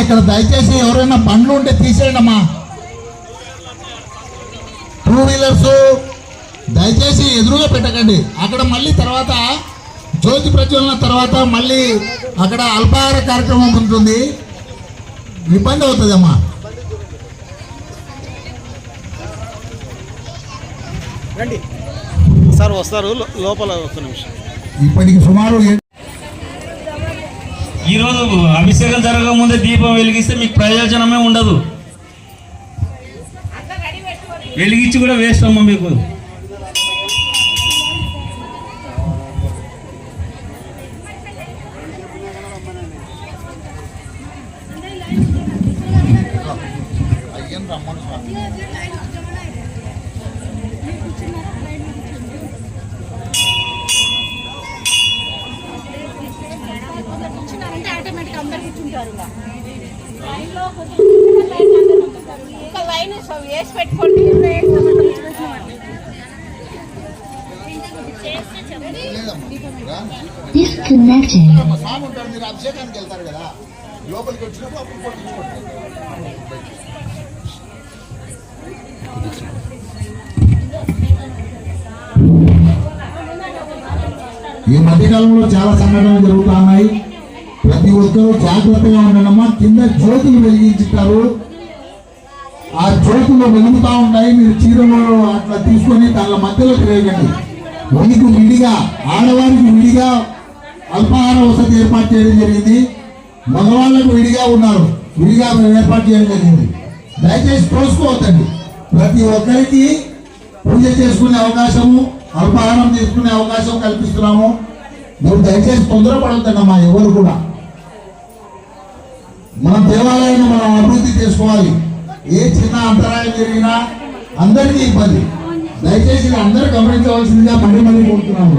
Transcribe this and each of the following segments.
ఇక్కడ దయచేసి ఎవరైనా బండ్లు ఉంటే తీసేయండి అమ్మా. టూ వీలర్స్ దయచేసి ఎదురుగా పెట్టకండి. అక్కడ మళ్ళీ తర్వాత జ్యోతి ప్రజ్వలన తర్వాత మళ్ళీ అక్కడ అల్పాహార కార్యక్రమం ఉంటుంది. ఇబ్బంది అవుతుంది అమ్మా. రండి. సార్ వస్తారు లోపల ఒక్క నిమిషం. ఇప్పటికి సుమారు ఈరోజు అభిషేకం జరగకముందే దీపం వెలిగిస్తే మీకు ప్రయోజనమే ఉండదు. వెలిగించి కూడా వేస్ట్ అమ్మ మీకు. కూర్చున్నారంటే లైన్ వేసి పెట్టుకోండి. Disconnected. మా స్వామి ఉంటారు మీరు అభిషేకానికి వెళ్తారు కదా లోపలికి వచ్చినప్పుడు అప్పుడు కొట్టించుకోండి ఈ మధ్యకాలంలో చాలా సంఘటనలు జరుగుతా ఉన్నాయి. ప్రతి ఒక్కరూ జాగ్రత్తగా ఉండడమ్మా. కింద జ్యోతులు వెలిగించుతారు. ఆ చేతులు వెలుగుతా ఉంటాయి మీరు చీరలు అట్లా తీసుకొని దాని మధ్యలో తిరగండి మీకు విడిగా ఆడవారికి విడిగా అల్పాహార వసతి ఏర్పాటు చేయడం జరిగింది. మగవాళ్ళకు విడిగా ఉన్నారు. విడిగా ఏర్పాటు చేయడం జరిగింది. దయచేసి తోసుకోవద్దండి. ప్రతి ఒక్కరికి పూజ చేసుకునే అవకాశము అల్పాహారం తీసుకునే అవకాశం కల్పిస్తున్నాము. మీరు దయచేసి తొందరపడొద్దన్నమ్మా ఎవరు కూడా. మన దేవాలయాన్ని మనం అభివృద్ధి చేసుకోవాలి. ఏ చిన్న అంతరాయం జరిగినా అందరికీ ఇబ్బంది. దయచేసి ఇది అందరూ గమనించవలసిందిగా మళ్ళీ మళ్ళీ కోరుతున్నాము.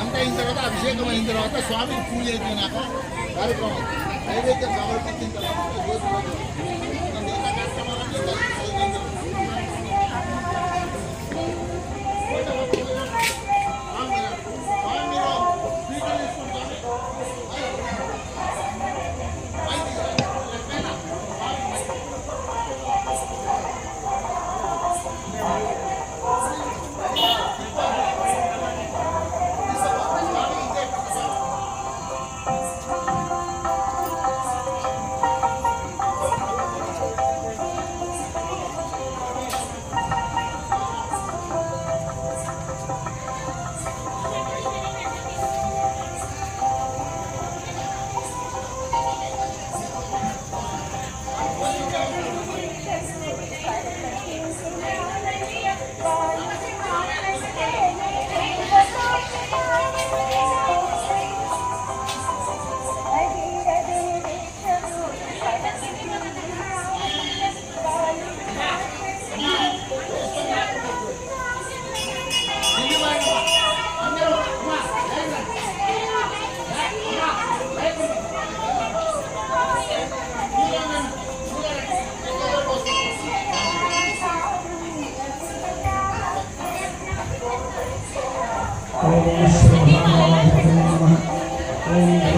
అంత అయిన తర్వాత అభిషేకం అయిన తర్వాత స్వామికి పూజ అయిపోయినాక కార్యక్రమం. ఏదైతే సమర్పించిన తర్వాత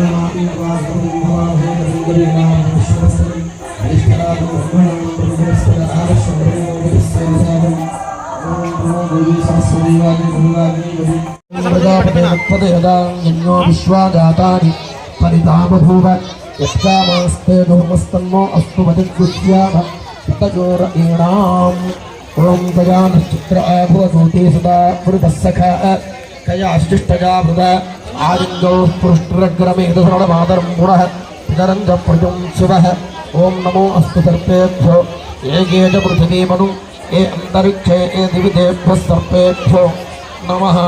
ఓం శ్రీ ఓం గణానాథ భవాభూత ప్రజాపతిపదయదాన్యో విశ్వాజాతాని పరితామభూవ యస్కామాస్తే ధూమస్తన్నో అస్తు మదిగృహ్యామ పితజోర ఈణాం ఓం గజానశ్చిత్ర భవతూతే సదా భృత ఆదింగౌ పృష్ఠరగ్రమేధమాదరం గుణः పితరంగ ప్రజం శివः ఓం నమో అస్తు సర్పేభ్యో ఏకే చ పృథివీమను ఏ అంతరిక్షే ఏ దివిదేభ్యः సర్పేభ్యో నమః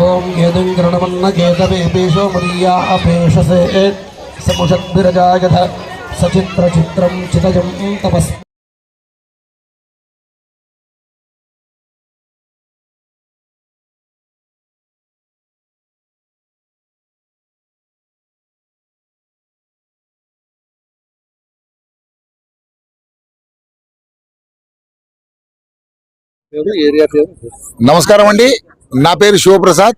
ఓం యదుంగ్రణమన్న కేతవేపేశో మదీయా అపేషసే సముషద్విరజాయథ సచిత్రచిత్రం చితజం తపస్ నమస్కారం అండి. నా పేరు శివప్రసాద్.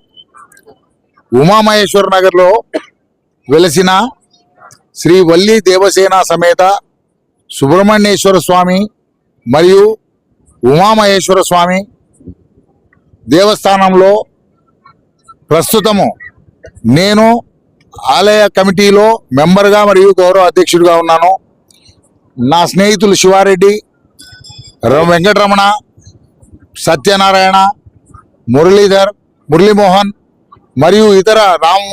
ఉమామహేశ్వర నగర్లో వెలసిన శ్రీ వల్లి దేవసేన సమేత సుబ్రహ్మణ్యేశ్వర స్వామి మరియు ఉమామహేశ్వర స్వామి దేవస్థానంలో ప్రస్తుతము నేను ఆలయ కమిటీలో మెంబర్గా మరియు గౌరవ అధ్యక్షుడిగా ఉన్నాను. నా స్నేహితులు శివారెడ్డి వెంకటరమణ సత్యనారాయణ మురళీధర్ మురళీమోహన్ మరియు ఇతర రాము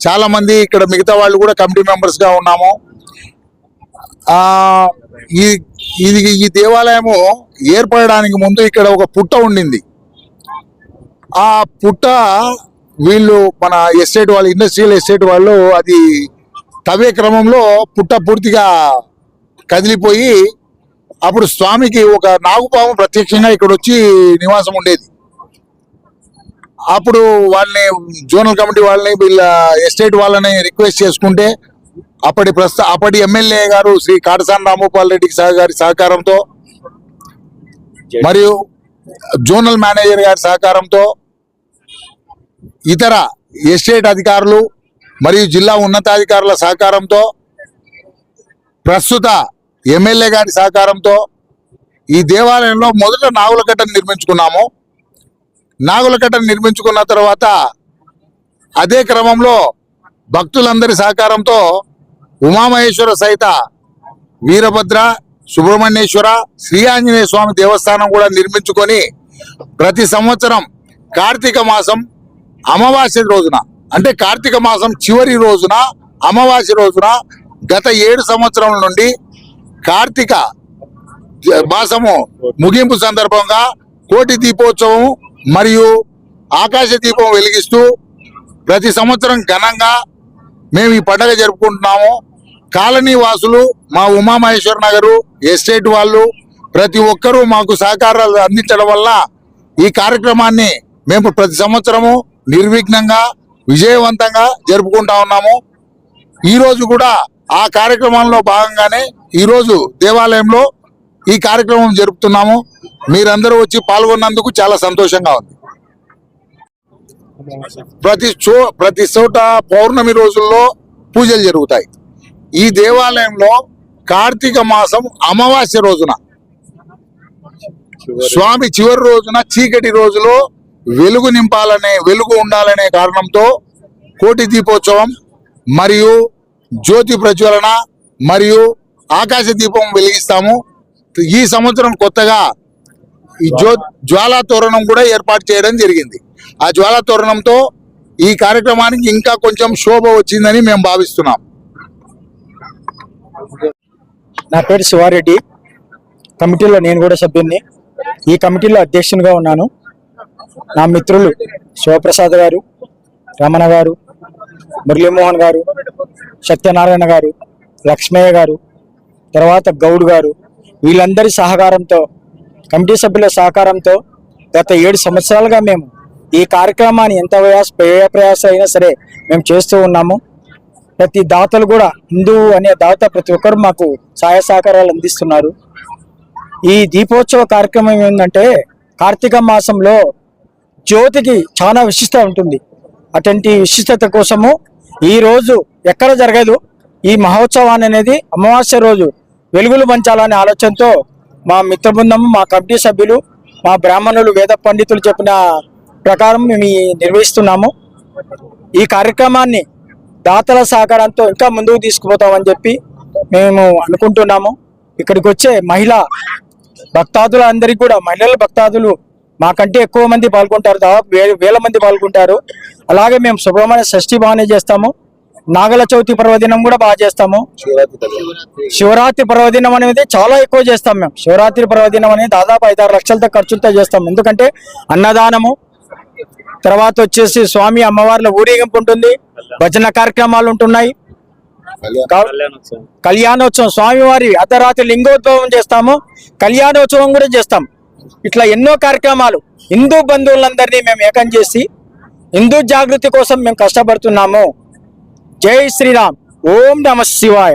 చాలామంది ఇక్కడ మిగతా వాళ్ళు కూడా కమిటీ మెంబర్స్గా ఉన్నాము. ఈ ఇది ఈ దేవాలయము ఏర్పడడానికి ముందు ఇక్కడ ఒక పుట్ట ఉండింది. ఆ పుట్ట వీళ్ళు మన ఎస్టేట్ వాళ్ళు ఇండస్ట్రియల్ ఎస్టేట్ వాళ్ళు అది తవ్వే క్రమంలో పుట్ట పూర్తిగా కదిలిపోయి అప్పుడు స్వామికి ఒక నాగుపాము ప్రత్యక్షంగా ఇక్కడ వచ్చి నివాసం ఉండేది. అప్పుడు వాళ్ళని జోనల్ కమిటీ వాళ్ళని వీళ్ళ ఎస్టేట్ వాళ్ళని రిక్వెస్ట్ చేసుకుంటే అప్పటి ప్రస్తుత అప్పటి ఎమ్మెల్యే గారు శ్రీ కాటసాని రామగోపాల్ రెడ్డి సహకారి సహకారంతో మరియు జోనల్ మేనేజర్ గారి సహకారంతో ఇతర ఎస్టేట్ అధికారులు మరియు జిల్లా ఉన్నతాధికారుల సహకారంతో ప్రస్తుత ఎమ్మెల్యే గారి సహకారంతో ఈ దేవాలయంలో మొదట నాగులకట్టను నిర్మించుకున్నాము. నాగులకట్టను నిర్మించుకున్న తర్వాత అదే క్రమంలో భక్తులందరి సహకారంతో ఉమామహేశ్వర సహిత వీరభద్ర సుబ్రహ్మణ్యేశ్వర శ్రీ ఆంజనేయ స్వామి దేవస్థానం కూడా నిర్మించుకొని ప్రతి సంవత్సరం కార్తీక మాసం అమావాస్య రోజున అంటే కార్తీక మాసం చివరి రోజున అమావాస్య రోజున గత ఏడు సంవత్సరం నుండి కార్తీక మాసము ముగింపు సందర్భంగా కోటి దీపోత్సవం మరియు ఆకాశ దీపం వెలిగిస్తూ ప్రతి సంవత్సరం ఘనంగా మేము ఈ పండగ జరుపుకుంటున్నాము. కాలనీ వాసులు మా ఉమామహేశ్వర నగరు ఎస్టేట్ వాళ్ళు ప్రతి ఒక్కరూ మాకు సహకారాలు అందించడం వల్ల ఈ కార్యక్రమాన్ని మేము ప్రతి సంవత్సరము నిర్విఘ్నంగా విజయవంతంగా జరుపుకుంటా ఉన్నాము. ఈరోజు కూడా ఆ కార్యక్రమంలో భాగంగానే ఈరోజు దేవాలయంలో ఈ కార్యక్రమం జరుపుతున్నాము. మీరందరూ వచ్చి పాల్గొన్నందుకు చాలా సంతోషంగా ఉంది. ప్రతి చో ప్రతి చోట పౌర్ణమి రోజుల్లో పూజలు జరుగుతాయి. ఈ దేవాలయంలో కార్తీక మాసం అమావాస్య రోజున స్వామి చివరి రోజున చీకటి రోజులో వెలుగు నింపాలనే వెలుగు ఉండాలనే కారణంతో కోటి దీపోత్సవం మరియు జ్యోతి ప్రజ్వలన మరియు ఆకాశ దీపం వెలిగిస్తాము. ఈ సంవత్సరం కొత్తగా ఈ జ్యో జ్వాలా తోరణం కూడా ఏర్పాటు చేయడం జరిగింది. ఆ జ్వాలా తోరణంతో ఈ కార్యక్రమానికి ఇంకా కొంచెం శోభ వచ్చిందని మేము భావిస్తున్నాం. నా పేరు శివారెడ్డి. కమిటీలో నేను కూడా సభ్యున్ని ఈ కమిటీలో అధ్యక్షునిగా ఉన్నాను. నా మిత్రులు శివప్రసాద్ గారు రమణ గారు మురళీమోహన్ గారు సత్యనారాయణ గారు లక్ష్మయ్య గారు తర్వాత గౌడ్ గారు వీళ్ళందరి సహకారంతో కమిటీ సభ్యుల సహకారంతో గత ఏడు సంవత్సరాలుగా మేము ఈ కార్యక్రమాన్ని ఎంత ప్రయాస ప్రయాస అయినా సరే మేము చేస్తూ ఉన్నాము. ప్రతి దాతలు కూడా హిందూ అనే దాత ప్రతి ఒక్కరు మాకు సహాయ సహకారాలు అందిస్తున్నారు. ఈ దీపోత్సవ కార్యక్రమం ఏంటంటే కార్తీక మాసంలో జ్యోతికి చాలా విశిష్టత ఉంటుంది. అటువంటి విశిష్టత కోసము ఈ రోజు ఎక్కడ జరగదు. ఈ మహోత్సవాన్ని అనేది అమావాస్య రోజు వెలుగులు పంచాలనే ఆలోచనతో మా మిత్రబృందం మా కమిటీ సభ్యులు మా బ్రాహ్మణులు వేద పండితులు చెప్పిన ప్రకారం మేము నిర్వహిస్తున్నాము. ఈ కార్యక్రమాన్ని దాతల సహకారంతో ఇంకా ముందుకు తీసుకుపోతామని చెప్పి మేము అనుకుంటున్నాము. ఇక్కడికి వచ్చే మహిళా భక్తాదులు అందరికీ కూడా మహిళల భక్తాదులు మాకంటే ఎక్కువ మంది పాల్గొంటారు. దాదాపు వే- వేల మంది పాల్గొంటారు. అలాగే మేము సుబ్రహ్మణ్య షష్ఠి బాగానే చేస్తాము. నాగల చవితి పర్వదినం కూడా బాగా చేస్తాము. శివరాత్రి పర్వదినం. అనేది చాలా ఎక్కువ చేస్తాం మేము. శివరాత్రి పర్వదినం అనేది దాదాపు ఐదారు లక్షలతో ఖర్చులతో చేస్తాం. ఎందుకంటే అన్నదానము తర్వాత వచ్చేసి స్వామి అమ్మవార్ల ఊరేగింపు ఉంటుంది భజన కార్యక్రమాలు ఉంటున్నాయి. కళ్యాణోత్సవం స్వామివారి అర్ధరాత్రి లింగోద్భవం చేస్తాము కళ్యాణోత్సవం కూడా చేస్తాం. ఇట్లా ఎన్నో కార్యక్రమాలు హిందూ బంధువులందరినీ మేము ఏకం చేసి హిందూ జాగృతి కోసం మేము కష్టపడుతున్నాము. జై శ్రీరామ్. ఓం నమ శివాయ.